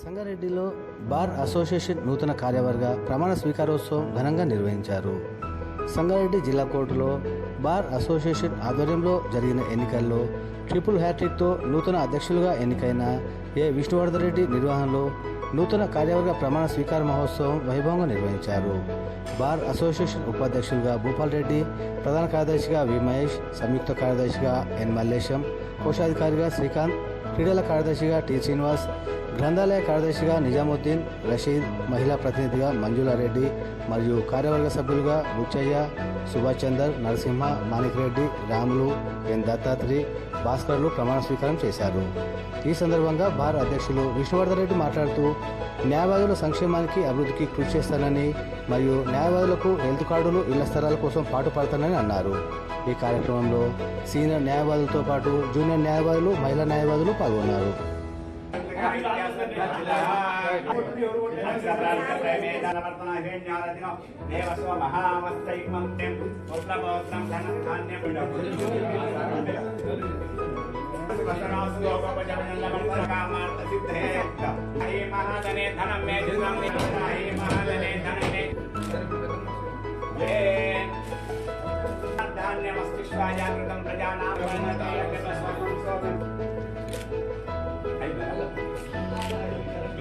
సంగారెడ్డిలో bar association నూతన కార్యవర్గ ప్రమాణ స్వీకారోత్సవం ఘనంగా నిర్వహించారు. సంగారెడ్డి జిల్లా కోర్టులో బార్ అసోసియేషన్ ఆధ్వర్యంలో జరిగిన ఎన్నికల్లో ట్రిపుల్ హ్యాట్రిక్తో నూతన అధ్యక్షులుగా ఎన్నికైన ఏ విష్ణువర్ధన్ రెడ్డి నిర్వహణలో నూతన కార్యవర్గ ప్రమాణ స్వీకార మహోత్సవం వైభవంగా నిర్వహించారు. బార్ అసోసియేషన్ ఉపాధ్యక్షులుగా భూపాల్ రెడ్డి ప్రధాన కార్యదర్శిగా వి మహేష్ సంయుక్త కార్యదర్శిగా ఎన్ మల్లేశం కోశాధికారిగా శ్రీకాంత్ క్రీడల కార్యదర్శిగా టి శ్రీనివాస్ గ్రంథాలయ కార్యదర్శిగా నిజాముద్దీన్ రషీద్ మహిళా ప్రతినిధిగా మంజులారెడ్డి మరియు కార్యవర్గ సభ్యులుగా బుచ్చయ్య సుభాష్ చందర్ నరసింహ మాణిక్ రెడ్డి రాములు ఎన్. దత్తాత్రి భాస్కర్లు ప్రమాణ స్వీకారం చేశారు. ఈ సందర్భంగా బార్ అధ్యక్షులు విష్ణువర్ధన్ రెడ్డి మాట్లాడుతూ న్యాయవాదుల సంక్షేమానికి అభివృద్ధికి కృషి చేస్తానని మరియు న్యాయవాదులకు హెల్త్ కార్డులు ఇళ్ళ స్థలాల కోసం పాటుపడతానని అన్నారు. ఈ కార్యక్రమంలో సీనియర్ న్యాయవాదులతో పాటు జూనియర్ న్యాయవాదులు మహిళా న్యాయవాదులు పాల్గొన్నారు. महाधने धनम मे महाधने धनम मे धान्यमस्तिष्काजागृतं प्रजानां स्वं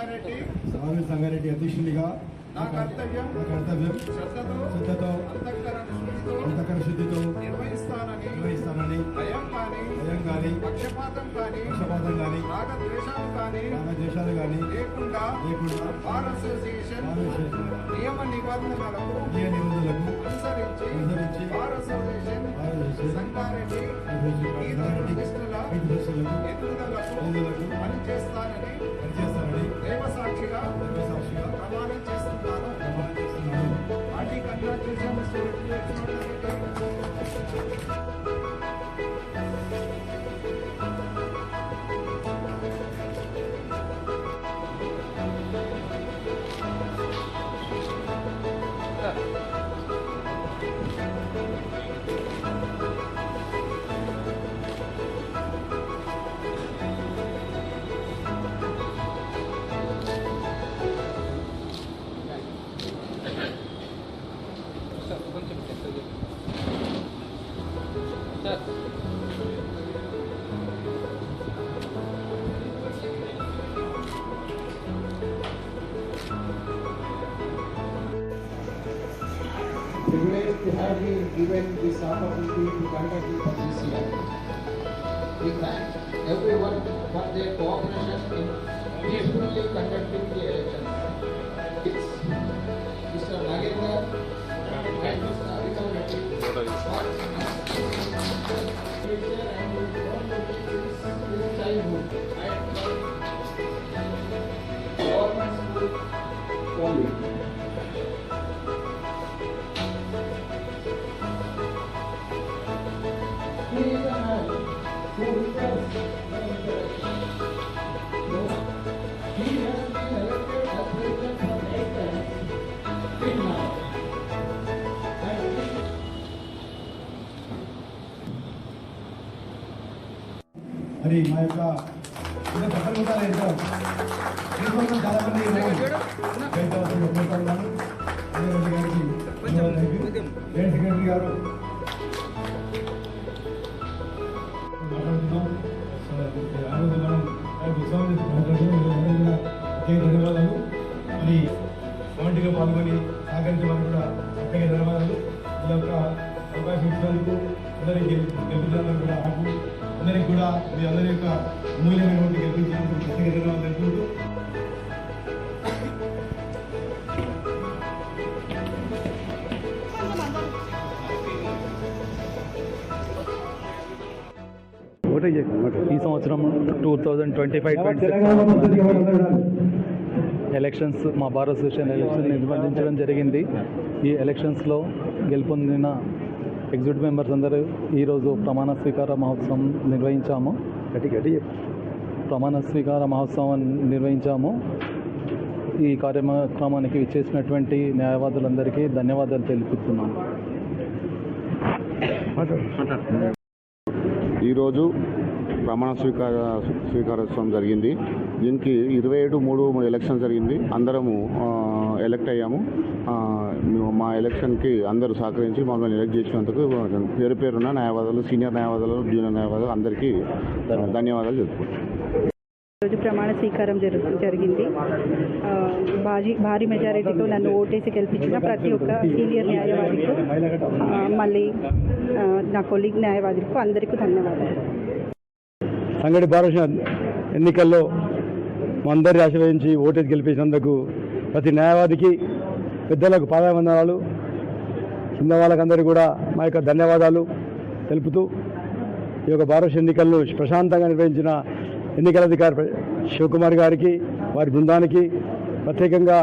సంగారెడ్డి. స్వామి సంగారెడ్డి అధ్యక్షునిగా నా కర్తవ్యం కర్తవ్యం శ్రద్ధతో శుద్ధితో అంతకర శుద్ధితో నిర్వహిస్తానని నిర్వహిస్తానని భయం కానీ భయం కానీ పక్షపాతం కానీ పక్షపాతం కానీ రాగద్వేషాలు కానీ రాగద్వేషాలు కానీ లేకుండా లేకుండా బార్ అసోసియేషన్ నియమ నిబంధనలకు నియ నిబంధనలకు అనుసరించి అనుసరించి బార్ అసోసియేషన్ సంగారెడ్డి ఎదుగుదలకు పనిచేస్తానని ప్రమాణం చేస్తున్నాను ప్రమాణం చేస్తున్నాను party congratulations privileged to have been given this opportunity to conduct this year. We thank everyone for their cooperation in peacefully conducting the elections. It's Mr. Nagendra and Mr. Abhinav Reddy. Childhood and మరి మా యొక్క పక్కన దీనికోసం చాలా మంది secretary గారు. ధన్యవాదాలు. మరి కమిటీలో పాల్గొని సహకరించిన వారికి కూడా ప్రత్యేక ధన్యవాదాలు. ఈ యొక్క అవకాశం ఇచ్చినందుకు అందరికీ కూడా నాకు అందరికీ కూడా మీ అందరి యొక్క అమూల్యమైనటువంటి గెలిపించినందుకు ప్రత్యేక ధన్యవాదాలు తెలుపుకుంటూ ఈ సంవత్సరం two thousand twenty five twenty elections మా బార్ అసోసియేషన్ ఎలక్షన్ నిర్వహించడం జరిగింది. ఈ ఎలక్షన్స్లో గెలుపొందిన ఎగ్జిక్యూటివ్ మెంబర్స్ అందరూ ఈరోజు ప్రమాణ స్వీకార మహోత్సవం నిర్వహించాము. ప్రమాణ స్వీకార మహోత్సవం నిర్వహించాము. ఈ కార్యక్రమానికి విచ్చేసినటువంటి న్యాయవాదులందరికీ ధన్యవాదాలు తెలుపుతున్నాను. ఈరోజు ప్రమాణ స్వీకార స్వీకారోత్సవం జరిగింది. దీనికి ఇరవై ఏడు మూడు ఎలక్షన్ జరిగింది. అందరము ఎలక్ట్ అయ్యాము. మా ఎలక్షన్కి అందరూ సహకరించి మమ్మల్ని ఎలక్ట్ చేసినందుకు పేరు పేరున్న న్యాయవాదులు సీనియర్ న్యాయవాదులు జూనియర్ న్యాయవాదులు అందరికీ ధన్యవాదాలు చెప్పుకుంటున్నాను రోజు ప్రమాణ స్వీకారం జరుగు జరిగింది. భారీ భారీ మెజారిటీతో నన్ను ఓటేసి గెలిపించిన ప్రతి ఒక్క సీనియర్ న్యాయవాదికు మళ్ళీ నా కొలీగ్ న్యాయవాదికు అందరికీ ధన్యవాదాలు. సంగటి భారత ఎన్నికల్లో మా అందరి ఆశీర్వదించి ఓటేసి గెలిపించినందుకు ప్రతి న్యాయవాదికి పెద్దలకు పాదావందనాలు కింద వాళ్ళకందరికీ కూడా మా యొక్క ధన్యవాదాలు తెలుపుతూ ఈ యొక్క భారత ఎన్నికలను ప్రశాంతంగా నిర్వహించిన ఎన్నికల అధికారి శివకుమార్ గారికి వారి బృందానికి ప్రత్యేకంగా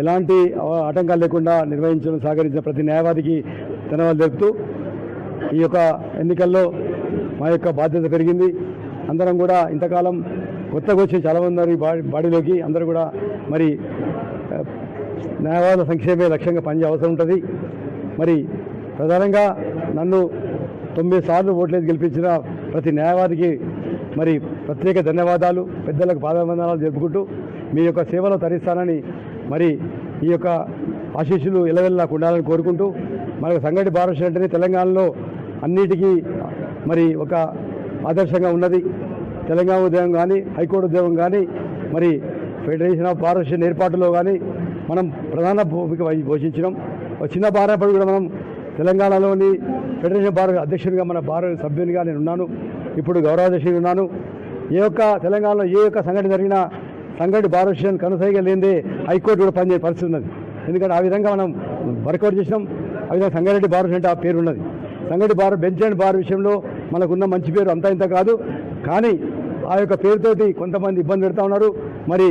ఎలాంటి ఆటంకాలు లేకుండా నిర్వహించడం సహకరించిన ప్రతి న్యాయవాదికి ధన్యవాదాలు తెలుపుతూ ఈ యొక్క ఎన్నికల్లో మా యొక్క బాధ్యత పెరిగింది. అందరం కూడా ఇంతకాలం కొత్తగా వచ్చి చాలామంది ఉన్నారు ఈ బాడీ బాడీలోకి అందరూ కూడా మరి న్యాయవాద సంక్షేమే లక్ష్యంగా పనిచే అవసరం ఉంటుంది. మరి ప్రధానంగా నన్ను తొమ్మిది సార్లు ఓట్లేదు గెలిపించిన ప్రతి న్యాయవాదికి మరి ప్రత్యేక ధన్యవాదాలు పెద్దలకు పాదవందనాలు జరుపుకుంటూ మీ యొక్క సేవలో తరిస్తానని మరి ఈ యొక్క ఆశీస్సులు ఇలవెల్ల నాకు ఉండాలని కోరుకుంటూ మనకు సంగటి భారత అంటేనే తెలంగాణలో అన్నిటికీ మరి ఒక ఆదర్శంగా ఉన్నది. తెలంగాణ ఉద్యోగం కానీ హైకోర్టు ఉద్యోగం కానీ మరి ఫెడరేషన్ ఆఫ్ బార్ ఏర్పాటులో కానీ మనం ప్రధాన భూమిక పోషించినాం. ఒక చిన్న భారపడి కూడా మనం తెలంగాణలోని ఫెడరేషన్ బార్ అధ్యక్షునిగా మన బార్ సభ్యునిగా నేను ఉన్నాను. ఇప్పుడు గౌరవాధ్యక్షుని ఉన్నాను. ఏ యొక్క తెలంగాణలో ఏ యొక్క సంఘటన జరిగినా సంఘటి బార్ అసోసియేషన్ లేదే హైకోర్టు కూడా పనిచేసే పరిస్థితి ఉన్నది. ఎందుకంటే ఆ విధంగా మనం వర్కౌట్ చేసినాం. ఆ విధంగా సంగారెడ్డి భారత్ అంటే ఆ పేరు ఉన్నది. సంగటి భారత్ బెంచ్ అండ్ బార్ విషయంలో మనకున్న మంచి పేరు అంతా ఇంత కాదు. కానీ ఆ యొక్క పేరుతోటి కొంతమంది ఇబ్బంది పెడతా ఉన్నారు. మరి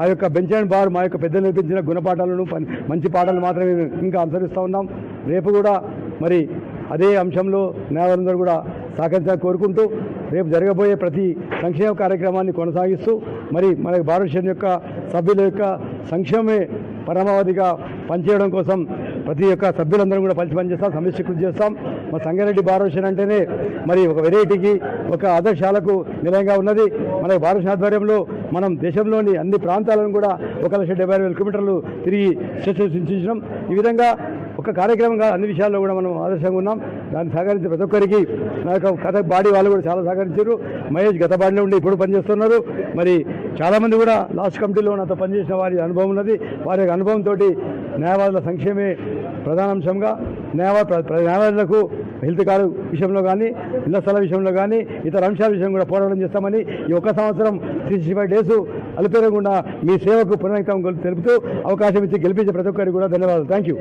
ఆ యొక్క బెంచ్ అండ్ బార్ మా యొక్క పెద్దలు నేర్పించిన గుణపాఠాలను మంచి పాఠాలు మాత్రమే ఇంకా అనుసరిస్తూ ఉన్నాం. రేపు కూడా మరి అదే అంశంలో న్యాయవాదులందరూ కూడా సహకరించాలని కోరుకుంటూ రేపు జరగబోయే ప్రతి సంక్షేమ కార్యక్రమాన్ని కొనసాగిస్తూ మరి మన భారతదేశం యొక్క సభ్యుల యొక్క సంక్షేమే పరమావధిగా పనిచేయడం కోసం ప్రతి ఒక్క సభ్యులందరం కూడా కలిసి పనిచేస్తాం సమిష్టి కృషి చేస్తాం. మా సంగారెడ్డి బారోషన్ అంటేనే మరి ఒక వెరైటీకి ఒక ఆదర్శాలకు నిలయంగా ఉన్నది. మన భారత ఆధ్వర్యంలో మనం దేశంలోని అన్ని ప్రాంతాలను కూడా ఒక లక్ష డెబ్బై వేల కిలోమీటర్లు తిరిగి సృష్టించడం ఈ విధంగా ఒక కార్యక్రమంగా అన్ని విషయాల్లో కూడా మనం ఆదర్శంగా ఉన్నాం. దాన్ని సహకరించిన ప్రతి ఒక్కరికి నా యొక్క కథ బాడీ వాళ్ళు కూడా చాలా సహకరించారు. మహేష్ గత బాడీలో ఉండి ఇప్పుడు పనిచేస్తున్నారు. మరి చాలామంది కూడా లాస్ట్ కమిటీలో నాతో పనిచేసిన వారి అనుభవం ఉన్నది. వారి యొక్క అనుభవంతో న్యాయవాదుల సంక్షేమే ప్రధానాంశంగా అంశంగా ప్ర- న్యాయవాదులకు హెల్త్ కార్డు విషయంలో కానీ ఇళ్ళ స్థల విషయంలో కానీ ఇతర అంశాల విషయం కూడా పోరాటం చేస్తామని ఈ ఒక్క సంవత్సరం త్రీ సిక్స్టీ ఫైవ్ డేస్ అలుపేరకుండా మీ సేవకు పునరుక్తం తెలుపుతూ అవకాశం ఇచ్చి గెలిపించే ప్రతి ఒక్కరికి కూడా ధన్యవాదాలు. Thank you